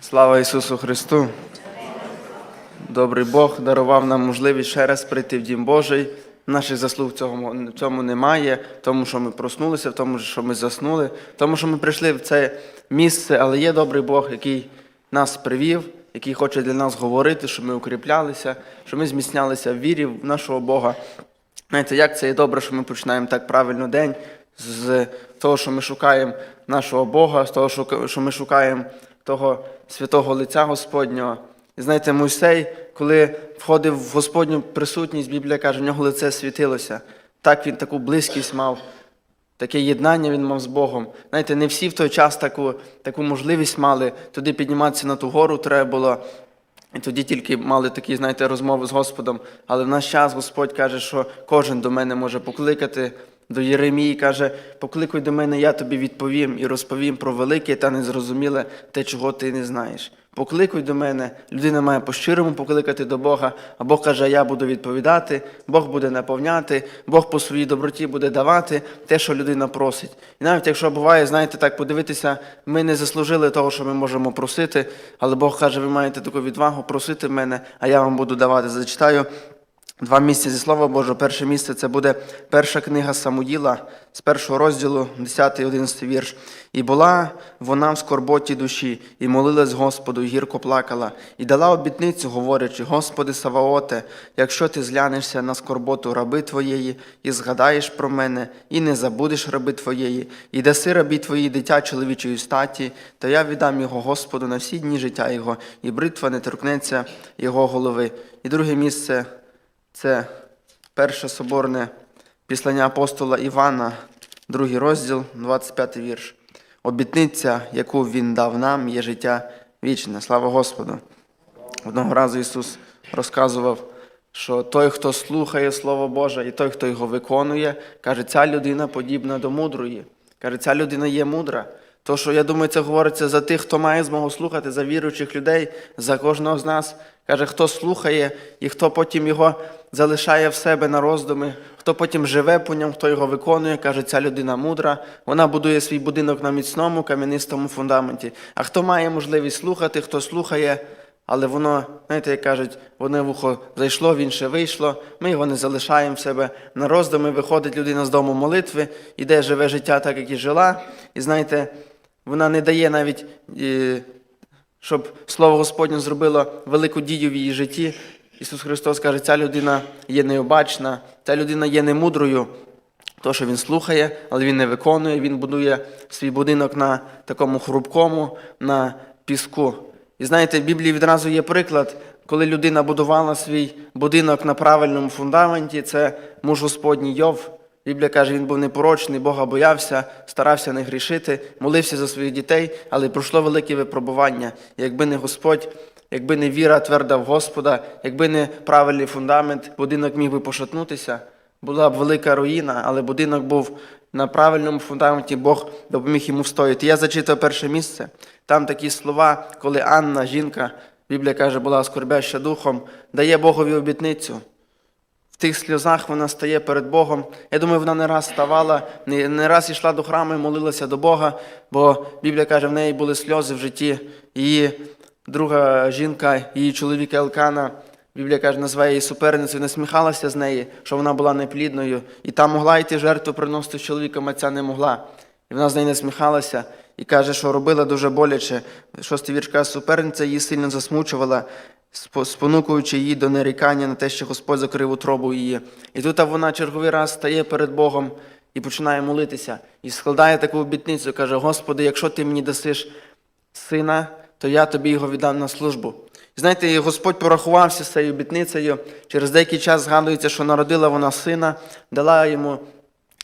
Слава Ісусу Христу! Добрий Бог дарував нам можливість ще раз прийти в Дім Божий. Наших заслуг в цьому, немає, тому, що ми проснулися, в тому, що ми заснули, тому, що ми прийшли в це місце, але є добрий Бог, який нас привів, який хоче для нас говорити, щоб ми укріплялися, щоб ми зміцнялися в вірі в нашого Бога. Знаєте, як це є добре, що ми починаємо так правильно день з того, що ми шукаємо нашого Бога, з того, що- що ми шукаємо того святого лиця Господнього. І знаєте, Мойсей, коли входив в Господню присутність, Біблія каже, в нього лице світилося. Так він таку близькість мав, таке єднання він мав з Богом. Знаєте, не всі в той час таку, таку можливість мали. Туди підніматися на ту гору треба було. І тоді тільки мали такі, знаєте, розмови з Господом. Але в наш час Господь каже, що кожен до мене може покликати. До Єремії каже, покликуй до мене, я тобі відповім і розповім про велике та незрозуміле те, чого ти не знаєш. Покликуй до мене, людина має по-щирому покликати до Бога, а Бог каже, я буду відповідати, Бог буде наповняти, Бог по своїй доброті буде давати те, що людина просить. І навіть якщо буває, знаєте, так подивитися, ми не заслужили того, що ми можемо просити, але Бог каже, ви маєте таку відвагу просити мене, а я вам буду давати. Зачитаю Два місця зі Слова Божого. Перше місце це буде перша книга Самуїла з першого розділу, 10 11 вірш. І була вона в скорботі душі, і молилась Господу, і гірко плакала, і дала обітницю, говорячи: Господи Саваоте, якщо ти зглянешся на скорботу раби твоєї, і згадаєш про мене, і не забудеш раби твоєї, і даси рабі твоїй дитя чоловічої статі, то я віддам його Господу на всі дні життя його, і бритва не торкнеться його голови. І друге місце. Це перше соборне післання апостола Івана, другий розділ, 25 вірш. Обітниця, яку він дав нам, є життя вічне. Слава Господу. Одного разу Ісус розказував, що той, хто слухає Слово Боже, і той, хто його виконує, каже, ця людина подібна до мудрої. Каже, ця людина є мудра. То, що я думаю, це говориться за тих, хто має змогу слухати, за віруючих людей, за кожного з нас. Каже, хто слухає і хто потім його залишає в себе на роздуми, хто потім живе по ньому, хто його виконує, каже, ця людина мудра, вона будує свій будинок на міцному кам'янистому фундаменті. А хто має можливість слухати, хто слухає, але воно, знаєте, як кажуть, воно вухо зайшло, він ще вийшло. Ми його не залишаємо в себе на роздуми. Виходить людина з дому молитви, іде, живе життя так, як і жила. І знаєте, вона не дає навіть, е, щоб слово Господнє зробило велику дію в її житті. Ісус Христос каже, ця людина є необачна, ця людина є немудрою. То, що він слухає, але він не виконує, він будує свій будинок на такому хрупкому, на піску. І знаєте, в Біблії відразу є приклад, коли людина будувала свій будинок на правильному фундаменті, це муж Господній Йов. Біблія каже, він був непорочний, Бога боявся, старався не грішити, молився за своїх дітей, але пройшло велике випробування. Якби не Господь, якби не віра тверда в Господа, якби не правильний фундамент, будинок міг би пошатнутися. Була б велика руїна, але будинок був на правильному фундаменті, Бог допоміг йому встояти. Я зачитав перше місце. Там такі слова, коли Анна, жінка, Біблія каже, була скорбяща духом, дає Богові обітницю. Тих сльозах вона стає перед Богом. Я думаю, вона не раз ставала, не, раз йшла до храму і молилася до Бога, бо Біблія каже, в неї були сльози в житті. Її друга жінка, її чоловік Елкана, Біблія каже, називає її суперницею, насміхалася з неї, що вона була неплідною. І та могла йти жертву приносити з чоловіком, а ця не могла. І вона з нею насміхалася і каже, що робила дуже боляче. Шостий вірш каже, суперниця її сильно засмучувала, спонукуючи її до нарікання на те, що Господь закрив утробу її. І тут вона черговий раз стає перед Богом і починає молитися. І складає таку обітницю, каже: Господи, якщо ти мені дасиш сина, то я тобі його віддам на службу. І знаєте, Господь порахувався з цією обітницею. Через деякий час згадується, що народила вона сина, дала йому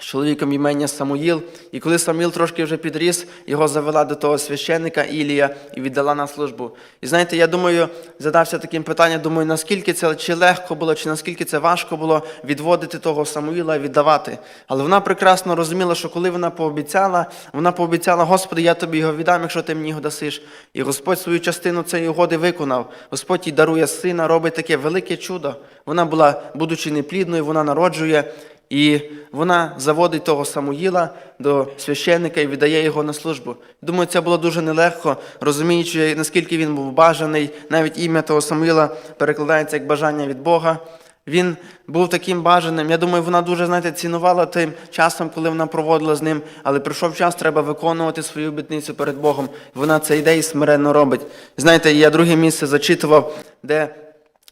з чоловіком імення Самуїл. І коли Самуїл трошки вже підріс, його завела до того священника Ілія і віддала на службу. І знаєте, я думаю, задався таким питанням, думаю, наскільки це чи легко було, чи наскільки це важко було відводити того Самуїла і віддавати. Але вона прекрасно розуміла, що коли вона пообіцяла, вона пообіцяла, Господи, я тобі його віддам, якщо ти мені його дасиш. І Господь свою частину цієї угоди виконав. Господь їй дарує сина, робить таке велике чудо. Вона була, будучи неплідною, вона народжує. І вона заводить того Самуїла до священника і віддає його на службу. Думаю, це було дуже нелегко, розуміючи, наскільки він був бажаний. Навіть ім'я того Самуїла перекладається як бажання від Бога. Він був таким бажаним. Я думаю, вона дуже знаєте, цінувала тим часом, коли вона проводила з ним, але прийшов час, треба виконувати свою обітницю перед Богом. Вона це йде і смиренно робить. Знаєте, я друге місце зачитував, де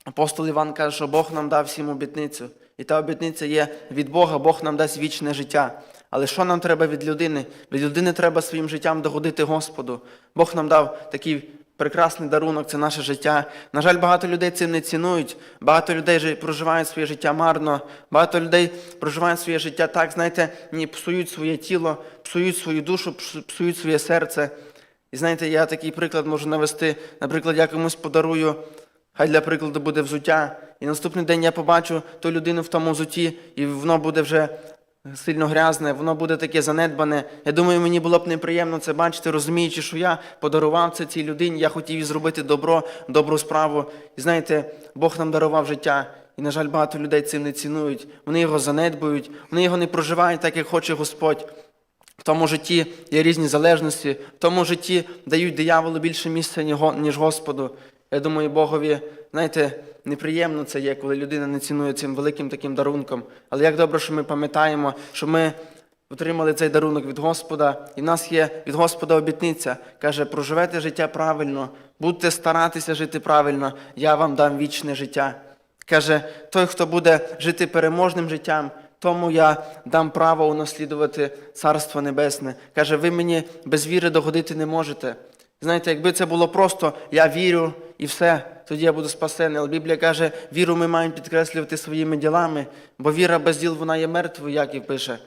апостол Іван каже, що Бог нам дав всім обітницю. І та обітниця є від Бога, Бог нам дасть вічне життя. Але що нам треба від людини? Від людини треба своїм життям догодити Господу. Бог нам дав такий прекрасний дарунок, це наше життя. На жаль, багато людей цим не цінують. Багато людей проживають своє життя марно. Багато людей проживають своє життя так, знаєте, ні, псують своє тіло, псують свою душу, псують своє серце. І знаєте, я такий приклад можу навести. Наприклад, я комусь подарую, хай для прикладу буде взуття. І наступний день я побачу ту людину в тому взутті, і воно буде вже сильно грязне, воно буде таке занедбане. Я думаю, мені було б неприємно це бачити, розуміючи, що я подарував це цій людині, я хотів їй зробити добро, добру справу. І знаєте, Бог нам дарував життя. І, на жаль, багато людей цим не цінують. Вони його занедбують, вони його не проживають так, як хоче Господь. В тому житті є різні залежності, в тому житті дають дияволу більше місця, ніж Господу. Я думаю, Богові, знаєте, неприємно це є, коли людина не цінує цим великим таким дарунком. Але як добре, що ми пам'ятаємо, що ми отримали цей дарунок від Господа, і в нас є від Господа обітниця. Каже, проживете життя правильно, будьте старатися жити правильно, я вам дам вічне життя. Каже, той, хто буде жити переможним життям, тому я дам право унаслідувати Царство Небесне. Каже, ви мені без віри догодити не можете. Знаєте, якби це було просто я вірю і все, тоді я буду спасений. Але Біблія каже, віру ми маємо підкреслювати своїми ділами, бо віра без діл вона є мертвою, як і пише.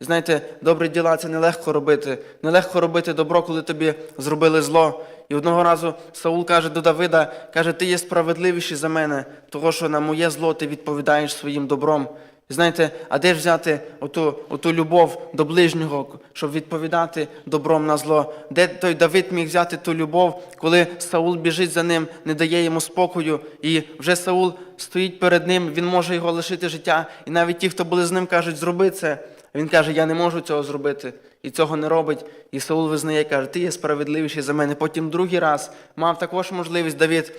Знаєте, добрі діла це нелегко робити. Нелегко робити добро, коли тобі зробили зло. І одного разу Саул каже до Давида, каже, ти є справедливіший за мене, того, що на моє зло ти відповідаєш своїм добром. Знаєте, а де ж взяти оту, оту любов до ближнього, щоб відповідати добром на зло? Де той Давид міг взяти ту любов, коли Саул біжить за ним, не дає йому спокою, і вже Саул стоїть перед ним, він може його лишити життя. І навіть ті, хто були з ним, кажуть, зроби це. Він каже, я не можу цього зробити, і цього не робить. І Саул визнає, каже, ти є справедливіший за мене. Потім другий раз мав також можливість Давид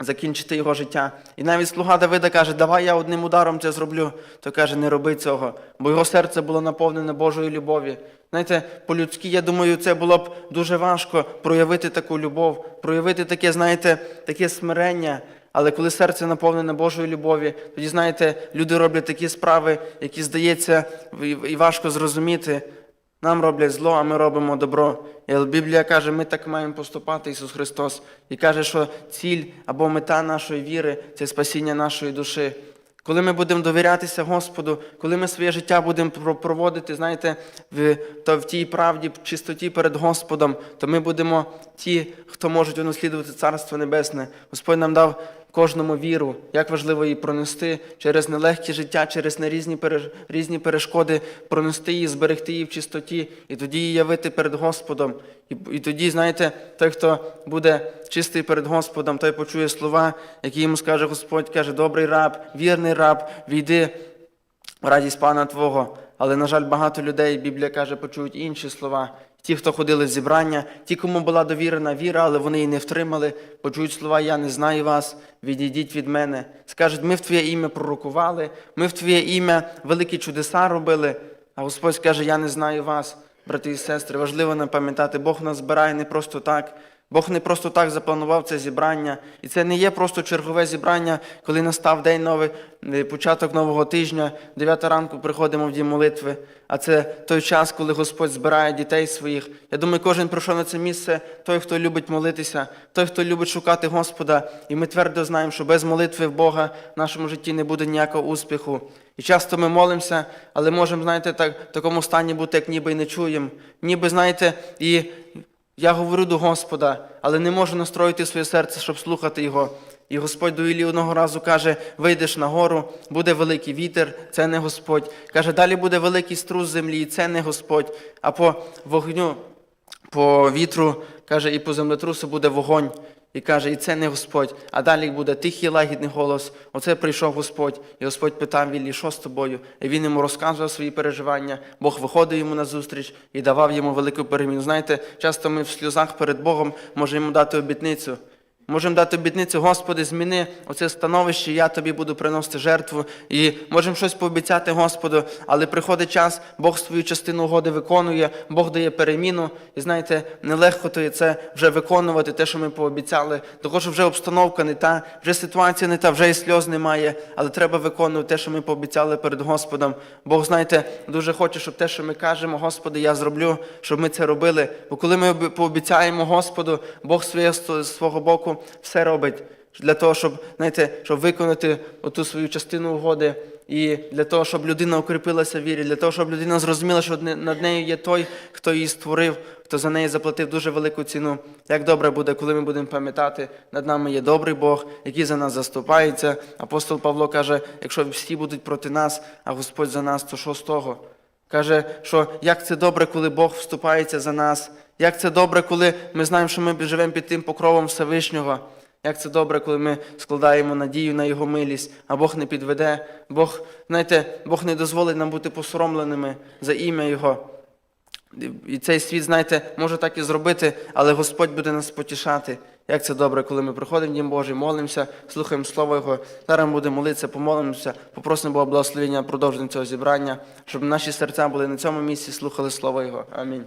закінчити його життя. І навіть слуга Давида каже, давай я одним ударом це зроблю. То каже, не роби цього, бо його серце було наповнене Божою любов'ю. Знаєте, по-людськи, я думаю, це було б дуже важко проявити таку любов, проявити таке, знаєте, таке смирення. Але коли серце наповнене Божою любов'ю, тоді, знаєте, люди роблять такі справи, які, здається, і важко зрозуміти. Нам роблять зло, а ми робимо добро. І Біблія каже, ми так маємо поступати, Ісус Христос. І каже, що ціль або мета нашої віри це спасіння нашої душі. Коли ми будемо довірятися Господу, коли ми своє життя будемо проводити, знаєте, в, то в тій правді, в чистоті перед Господом, то ми будемо ті, хто можуть унаслідувати Царство Небесне. Господь нам дав кожному віру, як важливо її пронести через нелегке життя, через на різні, різні перешкоди, пронести її, зберегти її в чистоті, і тоді її явити перед Господом. І, і тоді, знаєте, той, хто буде чистий перед Господом, той почує слова, які йому скаже Господь, каже, добрий раб, вірний раб, війди в радість Пана Твого. Але, на жаль, багато людей, Біблія каже, почують інші слова. Ті, хто ходили в зібрання, ті, кому була довірена віра, але вони її не втримали, почують слова Я не знаю вас, відійдіть від мене. Скажуть, ми в Твоє ім'я пророкували, ми в Твоє ім'я великі чудеса робили. А Господь скаже, я не знаю вас, брати і сестри. Важливо нам пам'ятати, Бог нас збирає не просто так. Бог не просто так запланував це зібрання. І це не є просто чергове зібрання, коли настав день новий, е, початок нового тижня, 9 ранку приходимо в дім молитви. А це той час, коли Господь збирає дітей своїх. Я думаю, кожен прийшов на це місце, той, хто любить молитися, той, хто любить шукати Господа. І ми твердо знаємо, що без молитви в Бога в нашому житті не буде ніякого успіху. І часто ми молимося, але можемо, знаєте, так, в такому стані бути, як ніби й не чуємо. Ніби, знаєте, і я говорю до Господа, але не можу настроїти своє серце, щоб слухати Його. І Господь до Ілі одного разу каже: вийдеш на гору, буде великий вітер, це не Господь. Каже, далі буде великий струс землі, це не Господь. А по вогню, по вітру каже, і по землетрусу буде вогонь. І каже, і це не Господь. А далі буде тихий лагідний голос. Оце прийшов Господь. І Господь питав Віллі, що з тобою? І він йому розказував свої переживання. Бог виходив йому на зустріч і давав йому велику переміну. Знаєте, часто ми в сльозах перед Богом можемо йому дати обітницю. Можемо дати обітницю, Господи, зміни оце становище, я тобі буду приносити жертву. І можемо щось пообіцяти Господу, але приходить час, Бог свою частину угоди виконує, Бог дає переміну. І знаєте, нелегко то є це вже виконувати, те, що ми пообіцяли. Що вже обстановка не та, вже ситуація не та, вже і сльоз немає, але треба виконувати те, що ми пообіцяли перед Господом. Бог, знаєте, дуже хоче, щоб те, що ми кажемо, Господи, я зроблю, щоб ми це робили. Бо коли ми пообіцяємо Господу, Бог своє свого боку все робить для того, щоб знаєте, щоб виконати оту свою частину угоди, і для того, щоб людина укріпилася в вірі, для того, щоб людина зрозуміла, що над нею є той, хто її створив, хто за неї заплатив дуже велику ціну. Як добре буде, коли ми будемо пам'ятати, над нами є добрий Бог, який за нас заступається. Апостол Павло каже: якщо всі будуть проти нас, а Господь за нас, то що з того? Каже, що як це добре, коли Бог вступається за нас, як це добре, коли ми знаємо, що ми живемо під тим покровом Всевишнього. Як це добре, коли ми складаємо надію на Його милість, а Бог не підведе. Бог, знаєте, Бог не дозволить нам бути посоромленими за ім'я Його. І цей світ, знаєте, може так і зробити, але Господь буде нас потішати. Як це добре, коли ми приходимо в Дім Божий, молимося, слухаємо Слово Його. Зараз будемо молитися, помолимося, попросимо Бога благословення продовження цього зібрання, щоб наші серця були на цьому місці, слухали Слово Його. Амінь.